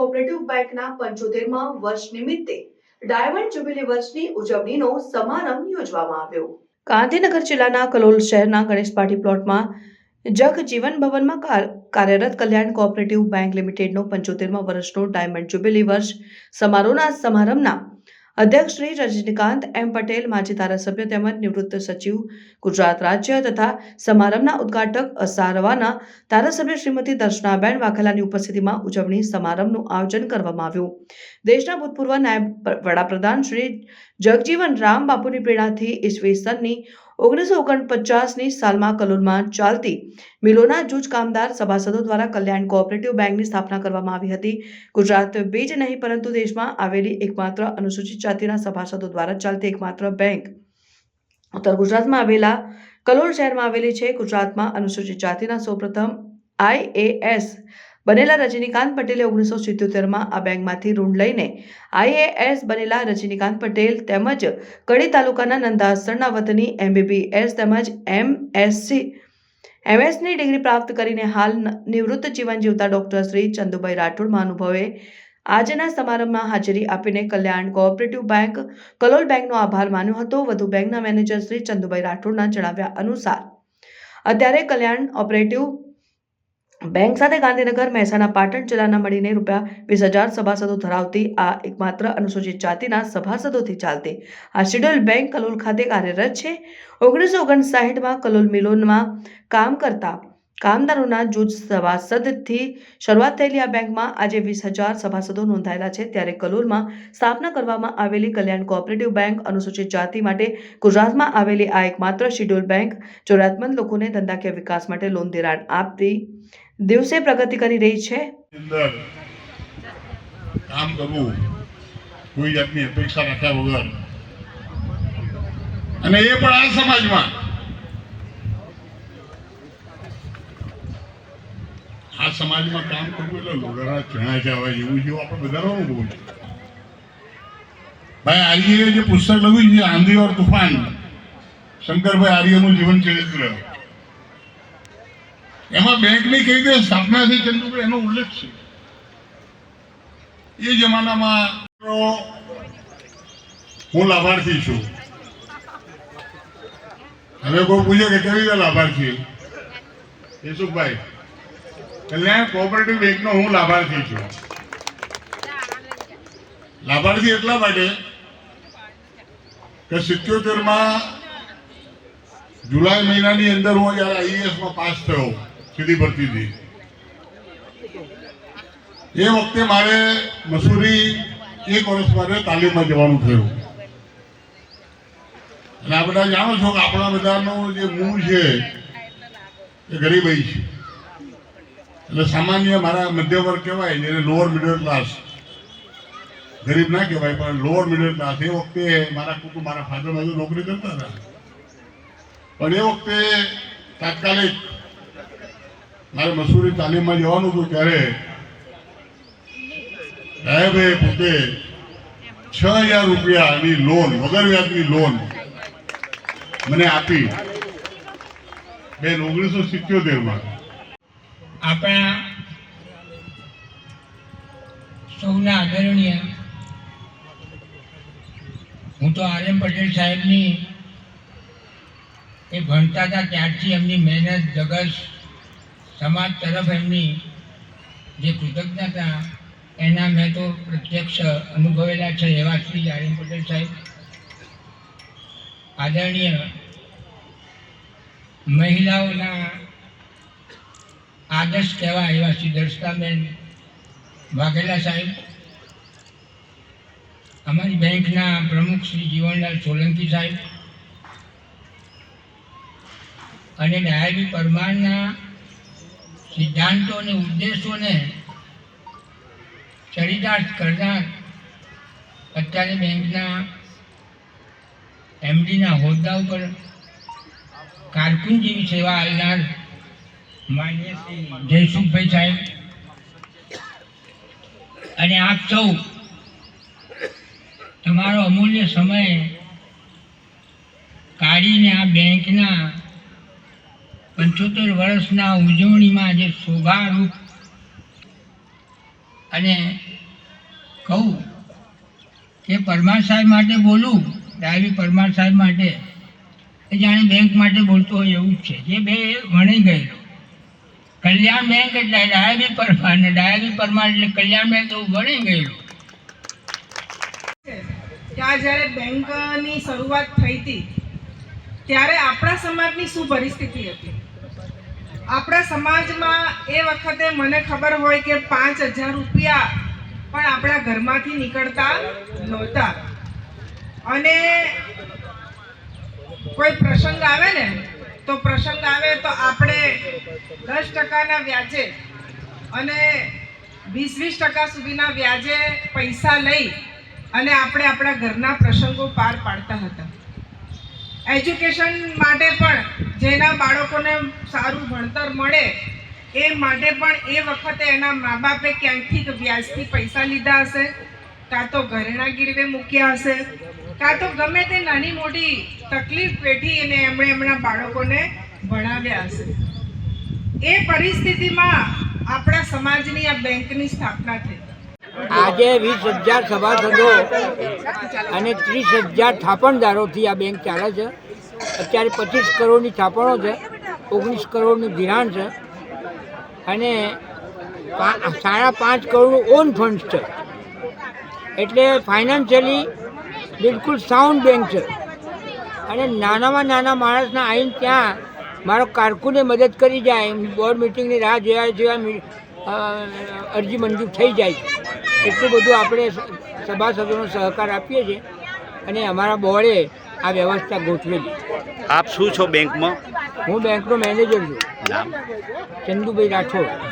Cooperative બેંકના પંચોતેરમાં વર્ષ નિમિત્તે ડાયમંડ જ્યુબિલી વર્ષની ઉજવણીનો સમારંભ યોજવામાં આવ્યો. ગાંધીનગર જિલ્લાના કલોલ શહેરના ગણેશ પાર્ટી પ્લોટમાં જગ જીવન ભવનમાં કાર્યરત કલ્યાણ કોઓપરેટિવ બેંક લિમિટેડનો પંચોતેરમા વર્ષનો ડાયમંડ જ્યુબિલી વર્ષ સમારોહના સમારંભના અધ્યક્ષ શ્રી રજનીકાંત એમ પટેલ, માજી ધારાસભ્ય તેમજ નિવૃત્ત સચિવ, ગુજરાત રાજ્ય તથા સમારંભના ઉદ્ઘાટક અસારવાના ધારાસભ્ય શ્રીમતી દર્શનાબેન વાઘેલાની ઉપસ્થિતિમાં ઉજવણી સમારંભનું આયોજન કરવામાં આવ્યું. દેશના ભૂતપૂર્વ નાયબ વડાપ્રધાન શ્રી જગજીવન રામ બાપુની પ્રેરણાથી ઈસવીસનની ઓગણીસો ઓગણપચાસની સાલમાં કલોલમાં ચાલતી મિલોના જૂજ કામદાર સભાસદો દ્વારા કલ્યાણ કોઓપરેટિવ બેંકની સ્થાપના કરવામાં આવી હતી. ગુજરાત બે જ નહીં, પરંતુ દેશમાં આવેલી એકમાત્ર અનુસૂચિત જાતિના સભાસદો દ્વારા ચાલતી એકમાત્ર બેંક. ઉત્તર ગુજરાતમાં આવેલા કલોલ શહેરમાં આવેલી છે. ગુજરાતમાં અનુસૂચિત જાતિના સૌપ્રથમ આઈએએસ બનેલા રજનીકાંત પટેલે ઓગણીસો સિત્યોતેરમાં આ બેંકમાંથી ઋણ લઈને આઈએએસ બનેલા રજનીકાંત પટેલ તેમજ કડી તાલુકાના નંદાસણના વતની એમબીબીએસ તેમજ એમએસસી, એમએસની ડિગ્રી પ્રાપ્ત કરીને હાલ નિવૃત્ત જીવન જીવતા ડોક્ટર શ્રી ચંદુભાઈ રાઠોડ મહાનુભાવે આજના સમારંભમાં હાજરી આપીને કલ્યાણ કોઓપરેટિવ બેંક, કલોલ બેંકનો આભાર માન્યો હતો. વધુ બેંકના મેનેજર શ્રી ચંદુભાઈ રાઠોડના જણાવ્યા અનુસાર, અત્યારે કલ્યાણ ઓપરેટિવ બેંક સાથે ગાંધીનગર મહેસાણા પાટણ જિલ્લાના મળીને રૂપિયા વીસ હજાર સભાસદો ધરાવતી આ એકમાત્ર અનુસૂચિત જાતિના સભાસદોથી ચાલતી આ શેડ્યુલ બેંક કલોલ ખાતે કાર્યરત છે. ઓગણીસો ઓગણસાઠમાં કલોલ મિલોનમાં કામ કરતા કામદારોના જૂથ સભાસદથી શરૂઆત થયેલી આ બેંકમાં આજે વીસ હજાર સભાસદો નોંધાયેલા છે. ત્યારે કલોલમાં સ્થાપના કરવામાં આવેલી કલ્યાણ કોઓપરેટિવ બેંક અનુસૂચિત જાતિ માટે ગુજરાતમાં આવેલી આ એકમાત્ર શેડ્યુલ બેંક જરૂરિયાતમંદ લોકોને ધંધાકીય વિકાસ માટે લોન ધિરાણ આપતી દિવસે પ્રગતિ કરી રહી છે? કામ કરવું કોઈ જાતની અપેક્ષા રાખ્યા વગર. અને એ પણ આ સમાજમાં. આ સમાજમાં કામ કરવું એટલે લોઢાના ચણા એવું જેવું છે આપણે બધાનો અનુભવ છે. ભાઈ આર્યએ જે પુસ્તક લખ્યું છે, આંધી ઓર તુફાન, શંકરભાઈ આર્યનું જીવન ચરિત્ર. એમાં બેંકની કઈ રીતે સ્થાપના થઈ ચંદુભાઈ એનો ઉલ્લેખ છે. એ જમાનામાં હું લાભાર્થી છું. હવે કોઈ પૂછે કે કેવી રીતે લાભાર્થી? યશુભાઈ કલ્યાણ કોઓપરેટિવ બેંકનો હું લાભાર્થી છું. લાભાર્થી એટલા માટે કે સિત્યોતેરમાં જુલાઈ મહિનાની અંદર હું જ્યારે આઈએએસમાં પાસ થયો સીધી હતી. એ વખતે મારે મસૂરી એક વર્ષ મારે તાલીમમાં જવાનું થયું. અને આ બધા જાણો છો કે આપણા બધાનું જે મૂળ છે એ ગરીબાઈ છે. એટલે સામાન્ય મારા મધ્યમ વર્ગ કહેવાય જેને લોઅર મિડલ ક્લાસ ગરીબ ના કહેવાય, પણ લોઅર મિડલ ક્લાસ એ વખતે મારા કુટુંબ, મારા ફાધર બાજુ નોકરી કરતા હતા. પણ એ વખતે તાત્કાલિક મારે મસૂરી તાલીમમાં જવાનું હતું ત્યારે. સાહેબે પોતે છ હજાર રૂપિયાની લોન વગર વ્યાજની લોન મને આપી. બેન, ઓગણીસો સિત્યોતેરમાં. આપણા સૌના આદરણીય હું તો આર એમ પટેલ સાહેબની એ ભણતા હતા ત્યારથી એમની મહેનત જગસ સમાજ તરફ એમની જે કૃતજ્ઞતા, એના મેં તો પ્રત્યક્ષ અનુભવેલા છે એવા શ્રી જાણી પટેલ સાહેબ. આદરણીય મહિલાઓના આદર્શ કહેવાય એવા શ્રી દર્શતાબેન વાઘેલા સાહેબ. અમારી બેંકના પ્રમુખ શ્રી જીવનલાલ સોલંકી સાહેબ. અને ડાયાબી પરમારના સિદ્ધાંતો અને ઉદ્દેશોને ચરિતાર્થ કરનાર અત્યારે બેંકના એમડીના હોદ્દા ઉપર કારકુન જેવી સેવા આપનાર માન્ય શ્રી જયસુખભાઈ સાહેબ. અને આપ સૌ તમારો અમૂલ્ય સમય કાઢીને આ બેંકના પંચોતેર વર્ષના ઉજવણીમાં જે શોભારૂપ અને કહું કે પરમાર સાહેબ માટે બોલું ડાયવી પરમાર સાહેબ માટે, એ જાણે બેંક માટે બોલતો હોય એવું જ છે. જે બે વણી ગયેલો. કલ્યાણ બેંક એટલે ડાયાબી પરમાર અને ડાયાબી પરમાર એટલે કલ્યાણ બેંક એવું વણી ગયેલું. ત્યાં જ્યારે બેંકની શરૂઆત થઈ હતી, ત્યારે આપણા સમાજની શું પરિસ્થિતિ હતી? આપણા સમાજમાં એ વખતે મને ખબર હોય કે પાંચ હજાર રૂપિયા પણ આપણા ઘરમાંથી નીકળતા નહોતા. અને કોઈ પ્રસંગ આવે ને, તો પ્રસંગ આવે તો આપણે દસ ટકાના વ્યાજે અને વીસ વીસ ટકા સુધીના વ્યાજે પૈસા લઈ અને આપણે આપણા ઘરના પ્રસંગો પાર પાડતા હતા. એજ્યુકેશન માટે પણ જેના બાળકોને સારું ભણતર મળે, એ માટે પણ એ વખતે એના મા બાપે ક્યાંકથી વ્યાજથી પૈસા લીધા હશે? કાં તો ઘરેણા ગીરવે મૂક્યા હશે? કાં તો ગમે તે નાની મોટી તકલીફ પેઠી અને એમણે એમના બાળકોને ભણાવ્યા હશે? એ પરિસ્થિતિમાં આપણા સમાજની આ બેંકની સ્થાપના થઈ. આજે વીસ હજાર સભાસદો અને ત્રીસ હજાર થાપણદારોથી આ બેંક ચાલે છે. અત્યારે પચીસ કરોડની થાપણો છે, ઓગણીસ કરોડનું ધિરાણ છે અને સાડા પાંચ કરોડનું ઓન ફંડ છે. એટલે ફાઇનાન્શિયલી બિલકુલ સાઉન્ડ બેંક છે. અને નાનામાં નાના માણસના આવીને ત્યાં મારો કારકુને મદદ કરી જાય બોર્ડ મિટિંગની રાહ જોયા જોયા અરજી મંજૂર થઈ જાય. એટલું બધું આપણે સભાસદોનો સહકાર આપીએ છીએ અને અમારા બોર્ડે આ વ્યવસ્થા ગોઠવેલી. આપ શું છો બેંકમાં? હું બેંકનો મેનેજર છું. નામ? ચંદુભાઈ રાઠોડ.